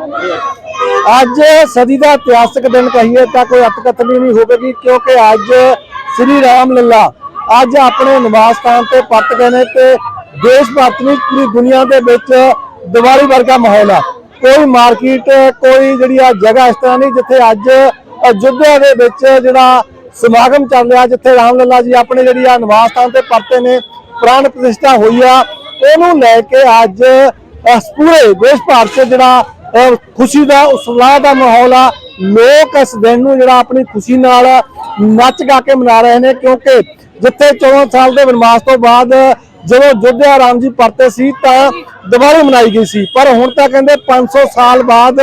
ਅੱਜ ਸਦੀ ਦਾ ਇਤਿਹਾਸਕ ਦਿਨ ਕਹੀਏ ਤਾਂ ਕੋਈ ਅਤਕਥਨੀ ਨਹੀਂ ਹੋਵੇਗੀ, ਕਿਉਂਕਿ ਅੱਜ ਸ੍ਰੀ ਰਾਮ ਲੱਲਾ, ਅੱਜ ਆਪਣੇ ਨਿਵਾਸ ਸਥਾਨ ਤੇ ਪਰਤ ਗਏ ਨੇ ਤੇ ਦੇਸ਼ ਭਰ ਨਹੀਂ ਪੂਰੀ ਦੁਨੀਆ ਦੇ ਵਿੱਚ ਦੀਵਾਲੀ ਵਰਗਾ ਮਾਹੌਲ ਆ। ਕੋਈ ਮਾਰਕੀਟ, ਕੋਈ ਜਿਹੜੀ ਆ ਜਗ੍ਹਾ ਇਸ ਤਰ੍ਹਾਂ ਨਹੀਂ ਜਿੱਥੇ ਅੱਜ ਅਯੁੱਧਿਆ ਦੇ ਵਿੱਚ ਜਿਹੜਾ ਸਮਾਗਮ ਚੱਲ ਰਿਹਾ, ਜਿੱਥੇ ਰਾਮ ਲੱਲਾ ਜੀ ਆਪਣੇ ਜਿਹੜੀ ਆ ਨਿਵਾਸ ਸਥਾਨ ਤੇ ਪਰਤੇ ਨੇ, ਪ੍ਰਾਣ ਪ੍ਰਤਿਸ਼ਠਾ ਹੋਈ ਆ, ਉਹਨੂੰ ਲੈ ਕੇ ਅੱਜ ਪੂਰੇ ਦੇਸ਼ ਭਰ 'ਚ ਜਿਹੜਾ ਅਹ ਖੁਸ਼ੀ ਦਾ ਉਤਸ਼ਾਹ ਦਾ ਮਾਹੌਲ ਆ। ਲੋਕ ਇਸ ਦਿਨ ਨੂੰ ਜਿਹੜਾ ਆਪਣੀ ਖੁਸ਼ੀ ਨਾਲ ਨੱਚ ਗਾ ਕੇ ਮਨਾ ਰਹੇ ਨੇ, ਕਿਉਂਕਿ ਜਿੱਥੇ 14 ਸਾਲ ਦੇ ਵਨਵਾਸ ਤੋਂ ਬਾਅਦ ਜਦੋਂ ਜੋਧਿਆ ਰਾਮ ਜੀ ਪਰਤੇ ਸੀ, ਤਾਂ ਦੀਵਾਲੀ ਮਨਾਈ ਗਈ ਸੀ। ਪਰ ਹੁਣ ਤਾਂ ਕਹਿੰਦੇ 500 ਸਾਲ ਬਾਅਦ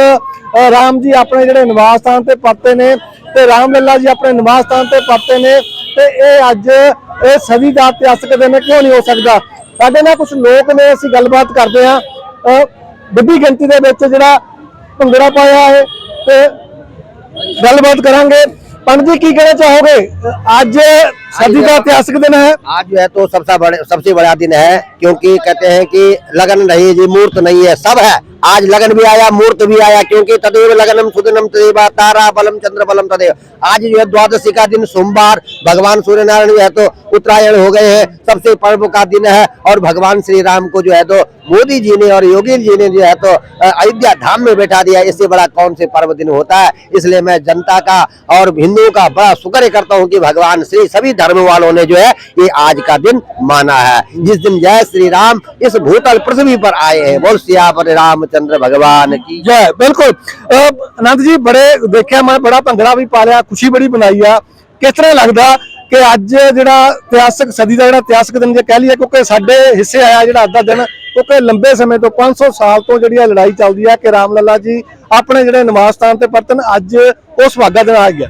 ਰਾਮ ਜੀ ਆਪਣੇ ਜਿਹੜੇ ਨਿਵਾਸ ਸਥਾਨ ਤੇ ਪਰਤੇ ਨੇ ਤੇ ਰਾਮ ਲੱਲਾ ਜੀ ਆਪਣੇ ਨਿਵਾਸ ਸਥਾਨ ਤੇ ਪਰਤੇ ਨੇ ਤੇ ਇਹ ਅੱਜ ਇਹ ਸਦੀ ਦਾ ਇਤਿਹਾਸਕ ਦਿਨ ਕਿਉਂ ਨਹੀਂ ਹੋ ਸਕਦਾ? ਸਾਡੇ ਨਾਲ ਕੁਝ ਲੋਕ ਨੇ, ਅਸੀਂ ਗੱਲਬਾਤ ਕਰਦੇ ਹਾਂ। ਵੱਡੀ ਗਿਣਤੀ ਦੇ ਵਿੱਚ ਜਿਹੜਾ ਭੰਗੜਾ ਪਾਇਆ ਹੈ ਤੇ ਗੱਲਬਾਤ ਕਰਾਂਗੇ ਪੰਡਤ ਜੀ ਕੀ ਕਹਿਣਾ ਚਾਹੋਗੇ ਅੱਜ ਸਦੀ ਦਾ ਇਤਿਹਾਸਕ ਦਿਨ ਹੈ आज जो है तो सबसे बड़े सबसे बड़ा दिन है क्योंकि कहते हैं कि लगन नहीं जी मूर्त नहीं है सब है आज लगन भी आया, मूर्त भी आया, क्योंकि तदेव लगनम सुदनम तदेवा तारा बलम चंद्र बलम तदेव। आज जो है द्वादशी का दिन सोमवार, भगवान सूर्य नारायण जो है तो उत्तरायण हो गए हैं, सबसे पर्व का दिन है, और भगवान श्री राम को जो है तो मोदी जी ने और योगी जी ने जो है तो अयोध्या धाम में बैठा दिया। इससे बड़ा कौन से पर्व दिन होता है? इसलिए मैं जनता का और हिंदुओं का बड़ा शुक्र करता हूँ कि भगवान श्री सभी धर्म वालों ने जो है ये आज का दिन माना है। जिस दिन जय श्री राम इस भूतल पृथ्वी पर आए हैं, बोल सियावर ਰਾਮਚੰद्र ਭਗਵਾਨ ਕੀ? ਜੈ ਬਿਲਕੁਲ। ਅਹ, ਜੀ ਬੜੇ ਦੇਖਿਆ ਮੈਂ ਬੜਾ ਭੰਗੜਾ ਵੀ ਪਾ ਲਿਆ ਖੁਸ਼ੀ ਬੜੀ ਮਨਾਈ ਆ। ਕਿਸ ਤਰ੍ਹਾਂ ਲੱਗਦਾ ਕਿ ਅੱਜ ਜਿਹੜਾ ਇਤਿਹਾਸਕ ਸਦੀ ਦਾ ਜਿਹੜਾ ਇਤਿਹਾਸਕ ਦਿਨ ਜੇ ਕਹਿ ਲਈਏ ਕਿਉਂਕਿ ਸਾਡੇ ਹਿੱਸੇ ਆਇਆ ਜਿਹੜਾ ਅੱਜ ਦਾ ਦਿਨ ਕਿਉਂਕਿ ਲੰਬੇ ਸਮੇਂ ਤੋਂ 500 ਸਾਲ ਤੋਂ ਜਿਹੜੀ ਆ ਲੜਾਈ ਚੱਲਦੀ ਆ ਕਿ ਰਾਮ ਲੱਲਾ ਜੀ ਆਪਣੇ ਜਿਹੜੇ ਨਿਵਾਸ ਸਥਾਨ ਤੇ ਪਰਤਨ ਅੱਜ ਉਹ ਸੁਹਾਗਾ ਦਿਨ ਆ ਗਿਆ।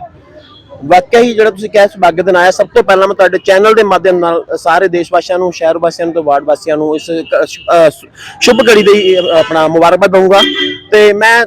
ਵਾਕਿਆ ਹੀ ਜਿਹੜਾ ਤੁਸੀਂ ਕਹਿ ਸੁਭਾਗ ਦਿਨ ਆਇਆ, ਸਭ ਤੋਂ ਪਹਿਲਾਂ ਮੈਂ ਤੁਹਾਡੇ ਚੈਨਲ ਦੇ ਮਾਧਿਅਮ ਨਾਲ ਸਾਰੇ ਦੇਸ਼ ਵਾਸੀਆਂ ਨੂੰ, ਸ਼ਹਿਰ ਵਾਸੀਆਂ ਨੂੰ ਤੇ ਵਾਰਡ ਵਾਸੀਆਂ ਨੂੰ ਇਸ ਸ਼ੁਭ ਘੜੀ ਦੀ ਆਪਣਾ ਮੁਬਾਰਕਬਾਦ ਦਊਂਗਾ। ਤੇ ਮੈਂ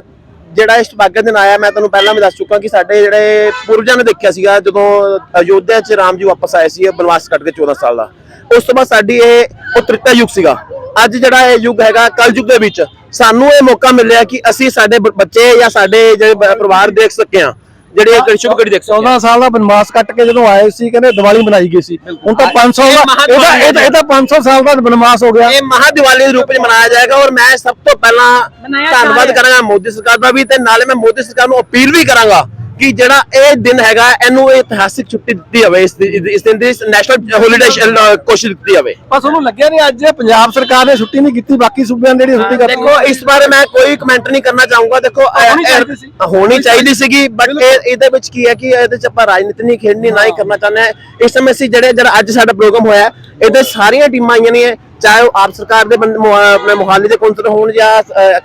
ਜਿਹੜਾ ਇਸ ਸੁਭਾਗ ਦਿਨ ਆਇਆ, ਮੈਂ ਤੁਹਾਨੂੰ ਪਹਿਲਾਂ ਵੀ ਦੱਸ ਚੁੱਕਾ ਕਿ ਸਾਡੇ ਜਿਹੜੇ ਪੁਰਜਾਂ ਨੇ ਦੇਖਿਆ ਸੀਗਾ, ਜਦੋਂ ਅਯੋਧਿਆ 'ਚ ਰਾਮ ਜੀ ਵਾਪਸ ਆਏ ਸੀ ਬਨਵਾਸ ਕੱਟ ਕੇ 14 ਸਾਲ ਦਾ। ਉਸ ਤੋਂ ਬਾਅਦ ਸਾਡੀ ਇਹ ਉਹ ਤ੍ਰਿਤਾ ਯੁੱਗ ਸੀਗਾ। ਅੱਜ ਜਿਹੜਾ ਇਹ ਯੁੱਗ ਹੈਗਾ ਕਲ ਯੁੱਗ ਦੇ ਵਿੱਚ, ਸਾਨੂੰ ਇਹ ਮੌਕਾ ਮਿਲਿਆ ਕਿ ਅਸੀਂ ਸਾਡੇ ਬੱਚੇ ਜਾਂ ਸਾਡੇ ਜਿਹੜੇ ਪਰਿਵਾਰ ਦੇਖ ਸਕੇ ਹਾਂ। ਜਿਹੜੇ ਇਹ ਸ਼ੁਭ ਘੜੀ ਦੇਖ ਸਕੇ 14 ਸਾਲ ਦਾ ਬਨਵਾਸ ਕੱਟ ਕੇ ਜਦੋਂ ਆਏ ਸੀ ਕਹਿੰਦੇ ਦੀਵਾਲੀ ਮਨਾਈ ਗਈ ਸੀ। ਹੁਣ ਤਾਂ 500 ਇਹ ਦਾ ਇਹਦਾ ਇਹਦਾ- ਇਹਦਾ 500 ਸਾਲ ਦਾ ਬਨਵਾਸ ਹੋ ਗਿਆ। ਇਹ ਮਹਾ ਦੀਵਾਲੀ ਦੇ ਰੂਪ ਵਿੱਚ ਮਨਾਇਆ ਜਾਏਗਾ ਔਰ ਮੈਂ ਸਭ ਤੋਂ ਪਹਿਲਾਂ ਧੰਨਵਾਦ। ਕਰਾਂਗਾ ਮੋਦੀ ਸਰਕਾਰ ਦਾ ਵੀ ਤੇ ਨਾਲੇ ਮੈਂ ਮੋਦੀ ਸਰਕਾਰ ਨੂੰ ਅਪੀਲ ਵੀ ਕਰਾਂਗਾ ਕਿ ਜਿਹੜਾ ਇਹ ਦਿਨ ਹੈਗਾ ਇਹਨੂੰ ਇਹ ਇਤਿਹਾਸਿਕ ਛੁੱਟੀ ਦਿੱਤੀ ਜਾਵੇ ਇਸ ਇਸ ਦਿਨ ਦੀ ਨੈਸ਼ਨਲ ਹੋਲੀਡੇ ਕੋਸ਼ਿਸ਼ ਦਿੱਤੀ ਜਾਵੇ। ਬਸ ਉਹਨੂੰ ਲੱਗਿਆ ਨਹੀਂ ਅੱਜ ਪੰਜਾਬ ਸਰਕਾਰ ਨੇ ਛੁੱਟੀ ਨਹੀਂ ਕੀਤੀ ਬਾਕੀ ਸੂਬਿਆਂ ਨੇ ਜਿਹੜੀ ਛੁੱਟੀ ਕਰਤੀ ਦੇਖੋ ਇਸ ਬਾਰੇ ਮੈਂ ਕੋਈ ਕਮੈਂਟ ਨਹੀਂ ਕਰਨਾ ਚਾਹੂੰਗਾ। ਦੇਖੋ ਹੋਣੀ ਚਾਹੀਦੀ ਸੀ। ਸੀਗੀ ਬਟ ਇਹ ਇਹਦੇ ਵਿੱਚ ਕੀ ਹੈ ਕਿ ਇਹਦੇ ਚ ਆਪਾਂ ਰਾਜਨੀਤੀ ਨਹੀਂ ਖੇਡਣੀ ਨਾ ਹੀ ਕਰਨਾ ਚਾਹੁੰਦੇ ਇਸ ਸਮੇਂ ਅਸੀਂ ਜਿਹੜੇ ਜਿਹੜਾ ਅੱਜ ਸਾਡਾ ਪ੍ਰੋਗਰਾਮ ਹੋਇਆ ਇਹਦੇ ਸਾਰੀਆਂ ਟੀਮਾਂ ਆਈਆਂ ਨੇ ਚਾਹੇ ਉਹ ਆਪ ਸਰਕਾਰ ਦੇ ਆਪਣੇ ਮੁਹਾਲੀ ਦੇ ਕੌਂਸਲਰ ਹੋਣ ਜਾਂ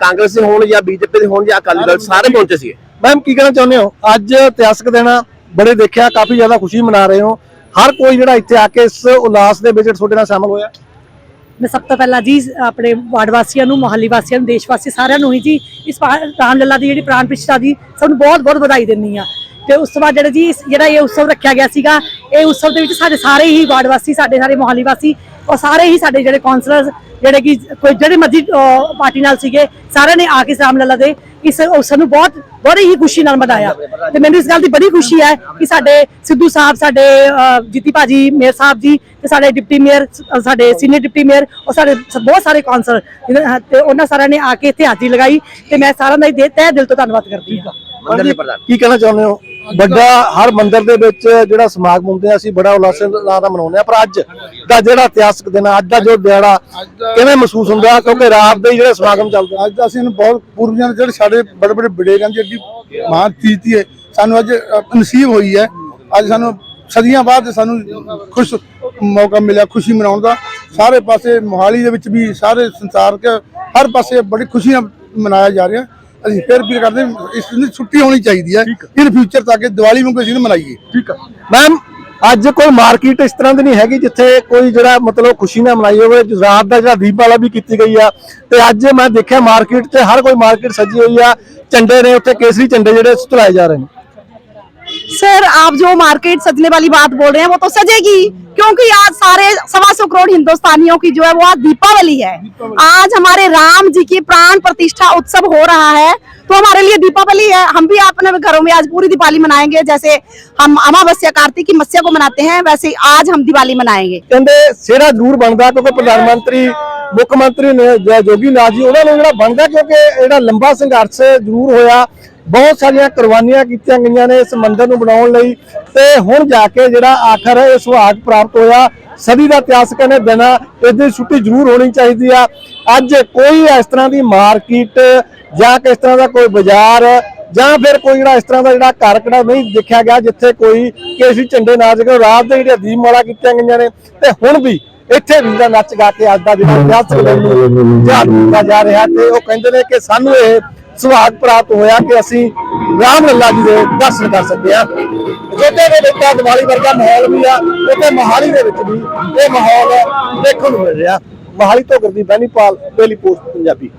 ਕਾਂਗਰਸ ਦੇ ਹੋਣ ਜਾਂ ਬੀਜੇਪੀ ਦੇ ਹੋਣ ਜਾਂ ਅਕਾਲੀ ਦਲ ਸਾਰੇ ਪਹੁੰਚੇ ਸੀਗੇ। ਮੈਮ ਕੀ ਕਹਿਣਾ ਚਾਹੁੰਦੇ ਹੋ? ਅੱਜ ਇਤਿਹਾਸਕ ਦਿਨ ਬੜੇ ਦੇਖਿਆ, ਕਾਫੀ ਜ਼ਿਆਦਾ ਖੁਸ਼ੀ ਮਨਾ ਰਹੇ ਹੋ। ਹਰ ਕੋਈ ਜਿਹੜਾ ਇੱਥੇ ਆ ਕੇ ਇਸ ਉਲਾਸ ਦੇ ਵਿੱਚ ਤੁਹਾਡੇ ਨਾਲ ਸ਼ਾਮਲ ਹੋਇਆ? ਮੈਂ ਸਭ ਤੋਂ ਪਹਿਲਾਂ ਜੀ, ਆਪਣੇ ਵਾਰਡ ਵਾਸੀਆਂ ਨੂੰ, ਮੁਹੱਲੀ ਵਾਸੀਆਂ ਨੂੰ, ਦੇਸ਼ ਵਾਸੀ ਸਾਰਿਆਂ ਨੂੰ ਹੀ ਜੀ, ਇਸ ਰਾਮ ਲੱਲਾ ਦੀ ਜਿਹੜੀ ਪ੍ਰਾਣ ਪ੍ਰਤਿਸ਼ਠਾ ਦੀ ਸਭ ਨੂੰ ਬਹੁਤ ਬਹੁਤ ਵਧਾਈ ਦਿੰਦੀ ਆ ਤੇ ਉਸ ਤੋਂ ਬਾਅਦ ਜਿਹੜਾ ਜੀ ਜਿਹੜਾ ਇਹ ਉਤਸਵ ਰੱਖਿਆ ਗਿਆ ਸੀਗਾ, ਇਹ ਉਤਸਵ ਦੇ ਵਿੱਚ ਸਾਡੇ ਸਾਰੇ ਹੀ ਵਾਰਡ ਵਾਸੀ, ਸਾਡੇ ਸਾਰੇ ਮੁਹੱਲੀ ਵਾਸੀ ਔਰ ਸਾਰੇ ਹੀ ਸਾਡੇ ਜਿਹੜੇ ਕਾਉਂਸਲਰਸ ਜਿਹੜੇ ਕਿ ਕੋਈ ਜਿਹੜੇ ਮਰਜ਼ੀ ਪਾਰਟੀ ਨਾਲ ਸੀਗੇ, ਸਾਰਿਆਂ ਨੇ ਆ ਕੇ ਰਾਮ ਲੱਲਾ ਦੇ। ਇਸ ਅਵਸਰ ਨੂੰ ਬਹੁਤ, ਬੜੀ ਹੀ ਖੁਸ਼ੀ ਨਾਲ ਮਨਾਇਆ। ਤੇ ਮੈਨੂੰ ਇਸ ਗੱਲ ਦੀ ਬੜੀ ਖੁਸ਼ੀ ਹੈ ਕਿ ਸਾਡੇ ਸਿੱਧੂ ਸਾਹਿਬ, ਸਾਡੇ ਜੀਤੀ ਭਾਜੀ, ਮੇਅਰ ਸਾਹਿਬ ਜੀ ਤੇ ਸਾਡੇ ਡਿਪਟੀ ਮੇਅਰ ਸਾਡੇ ਸੀਨੀਅਰ ਡਿਪਟੀ ਮੇਅਰ ਔਰ ਸਾਡੇ ਬਹੁਤ ਸਾਰੇ ਕਾਉਂਸਲ ਤੇ ਉਹਨਾਂ ਸਾਰਿਆਂ ਨੇ ਆ ਕੇ ਇੱਥੇ ਹਾਜ਼ਰੀ ਲਗਾਈ ਤੇ ਮੈਂ ਸਾਰਿਆਂ ਦਾ ਹੀ ਤਹਿ ਦਿਲ ਤੋਂ ਧੰਨਵਾਦ ਕਰਦੀ ਹਾਂ। ਕੀ ਕਹਿਣਾ ਚਾਹੁੰਦੇ ਹੋ? ਵੱਡਾ ਹਰ ਮੰਦਿਰ ਦੇ ਵਿੱਚ ਜਿਹੜਾ ਸਮਾਗਮ ਹੁੰਦੇ ਆ ਅਸੀਂ ਬੜਾ ਉਲਾਸੇ ਨਾਲ ਦਾ ਮਨਾਉਂਦੇ ਆ। ਪਰ ਅੱਜ ਦਾ ਜਿਹੜਾ ਇਤਿਹਾਸਕ ਦਿਨ ਆ, ਅੱਜ ਦਾ ਜੋ ਦਿਹਾੜਾ ਕਿਵੇਂ ਮਹਿਸੂਸ ਹੁੰਦਾ? ਕਿਉਂਕਿ ਰਾਤ ਦੇ ਜਿਹੜੇ ਸਮਾਗਮ ਚੱਲਦੇ ਆ। ਅੱਜ ਅਸੀਂ ਨੂੰ ਬਹੁਤ ਪੂਰਵਜਾਂ ਦੇ ਜਿਹੜੇ ਸਾਡੇ ਬੜੇ ਬੜੇ ਵਡੇਰਿਆਂ ਦੀ ਅੱਡੀ ਮਹਾਨ ਤੀਤੀ ਹੈ ਸਾਨੂੰ ਅੱਜ ਅ, ਨਸੀਬ ਹੋਈ ਹੈ। ਅੱਜ ਸਾਨੂੰ ਸਦੀਆਂ ਬਾਅਦ ਸਾਨੂੰ ਖੁਸ਼ ਮੌਕਾ ਮਿਲਿਆ ਖੁਸ਼ੀ ਮਨਾਉਣ ਦਾ। ਸਾਰੇ ਪਾਸੇ ਮੋਹਾਲੀ ਦੇ ਵਿੱਚ ਵੀ ਸਾਰੇ ਸੰਸਾਰ ਕੇ ਹਰ ਪਾਸੇ ਬੜੀ ਖੁਸ਼ੀਆਂ ਮਨਾਇਆ ਜਾ ਰਿਹਾ। ਅਸੀਂ ਫਿਰ ਵੀ ਕਰਦੇ ਹਾਂ, ਇਸ ਦਿਨ ਦੀ ਛੁੱਟੀ ਹੋਣੀ ਚਾਹੀਦੀ ਹੈ ਇਨ ਫਿਊਚਰ ਤੱਕ ਇਹ ਦੀਵਾਲੀ ਵਾਂਗੂ ਅਸੀਂ ਇਹਨੂੰ ਮਨਾਈਏ ਠੀਕ ਆ ਮੈਮ ਅੱਜ ਕੋਈ ਮਾਰਕੀਟ ਇਸ ਤਰ੍ਹਾਂ ਦੀ ਨਹੀਂ ਹੈਗੀ ਜਿੱਥੇ ਕੋਈ ਜਿਹੜਾ ਮਤਲਬ ਖੁਸ਼ੀ ਨਾਲ ਮਨਾਈ ਹੋਵੇ ਰਾਤ ਦਾ ਜਿਹੜਾ ਦੀਪਮਾਲਾ ਵੀ ਕੀਤੀ ਗਈ ਆ ਤੇ ਅੱਜ ਮੈਂ ਦੇਖਿਆ ਮਾਰਕੀਟ 'ਚ ਹਰ ਕੋਈ ਮਾਰਕੀਟ ਸਜੀ ਹੋਈ ਆ ਝੰਡੇ ਨੇ ਉੱਥੇ ਕੇਸਰੀ ਝੰਡੇ ਜਿਹੜੇ ਚਲਾਏ ਜਾ ਰਹੇ ਨੇ सर आप जो मार्केट सजने वाली बात बोल रहे हैं वो तो सजेगी क्योंकि आज सारे सवा सौ करोड़ हिंदुस्तानियों की जो है वो आज दीपावली है आज हमारे राम जी की प्राण प्रतिष्ठा उत्सव हो रहा है तो हमारे लिए दीपावली है हम भी अपने घरों में आज पूरी दिवाली मनाएंगे जैसे हम अमावस्या कार्तिक की मत्स्य को मनाते हैं वैसे ही आज हम दिवाली मनाएंगे ਕਹਿੰਦੇ ਸਿਹਰਾ ਜ਼ਰੂਰ ਬਣਦਾ ਕਿਉਂਕਿ ਪ੍ਰਧਾਨ ਮੰਤਰੀ ਮੁੱਖ ਮੰਤਰੀ ਨੇ ਜ- ਜੋਗੀ ਨਾਥ ਜੀ ਉਹਨਾਂ ਨੂੰ ਜਿਹੜਾ ਬਣਦਾ ਕਿਉਂਕਿ ਜਿਹੜਾ ਲੰਬਾ ਸੰਘਰਸ਼ ਜ਼ਰੂਰ ਹੋਇਆ ਬਹੁਤ ਸਾਰੀਆਂ ਕੁਰਬਾਨੀਆਂ ਕੀਤੀਆਂ ਗਈਆਂ ਨੇ ਇਸ ਮੰਦਿਰ ਨੂੰ ਬਣਾਉਣ ਲਈ ਤੇ ਹੁਣ ਜਾ ਕੇ ਜਿਹੜਾ ਆਖਰ ਇਹ ਸੁਹਾਗ ਪ੍ਰਾਪਤ ਹੋਇਆ ਸਦੀ ਦਾ ਇਤਿਹਾਸ ਕਹਿੰਦੇ ਬਿਨਾ ਇਸ ਦੀ ਛੁੱਟੀ ਜ਼ਰੂਰ ਹੋਣੀ ਚਾਹੀਦੀ ਆ। ਅੱਜ ਕੋਈ ਇਸ ਤਰ੍ਹਾਂ ਦੀ ਮਾਰਕੀਟ ਜਾਂ ਕਿਸ ਤਰ੍ਹਾਂ ਦਾ ਕੋਈ ਬਾਜ਼ਾਰ ਜਾਂ ਫਿਰ ਕੋਈ ਜਿਹੜਾ ਇਸ ਤਰ੍ਹਾਂ ਦਾ ਜਿਹੜਾ ਘਰ ਕਿਹੜਾ ਨਹੀਂ ਦੇਖਿਆ ਗਿਆ ਜਿੱਥੇ ਕੋਈ ਕੇਸੀ ਝੰਡੇ ਨਾ ਜਗੇ ਰਾਤ ਦੇ ਜਿਹੜੇ ਦੀਪ ਮਾਲਾ ਕੀਤੀਆਂ ਗਈਆਂ ਨੇ ਤੇ ਹੁਣ ਵੀ ਇੱਥੇ ਵੀ ਜਿਹੜਾ ਨੱਚ ਗਾ ਕੇ ਅੱਜ ਦਾ ਜਿਹੜਾ ਇਤਿਹਾਸਕ ਦਿਨ ਨੂੰ ਯਾਦ ਕੀਤਾ ਜਾ ਰਿਹਾ ਤੇ ਉਹ ਕਹਿੰਦੇ ਨੇ ਕਿ ਸਾਨੂੰ ਇਹ ਸੁਭਾਗ ਪ੍ਰਾਪਤ ਹੋਇਆ ਕਿ ਅਸੀਂ ਰਾਮ ਲੱਲਾ ਜੀ ਦੇ ਦਰਸ਼ਨ ਕਰ ਸਕਦੇ ਹਾਂ। ਜੋਤੇ ਦੇ ਵਿੱਚ ਤਾਂ ਦੀਵਾਲੀ ਵਰਗਾ ਮਾਹੌਲ ਵੀ ਆ, ਉੱਥੇ ਮਹਾਲੀ ਦੇ ਵਿੱਚ ਵੀ ਇਹ ਮਾਹੌਲ ਦੇਖਣ ਨੂੰ ਮਿਲ ਰਿਹਾ। ਮਹਾਲੀ ਤੋਂ ਗੁਰਦੀਪ ਬੈਨੀਪਾਲ ਡੇਲੀ ਪੋਸਟ, ਪੰਜਾਬੀ।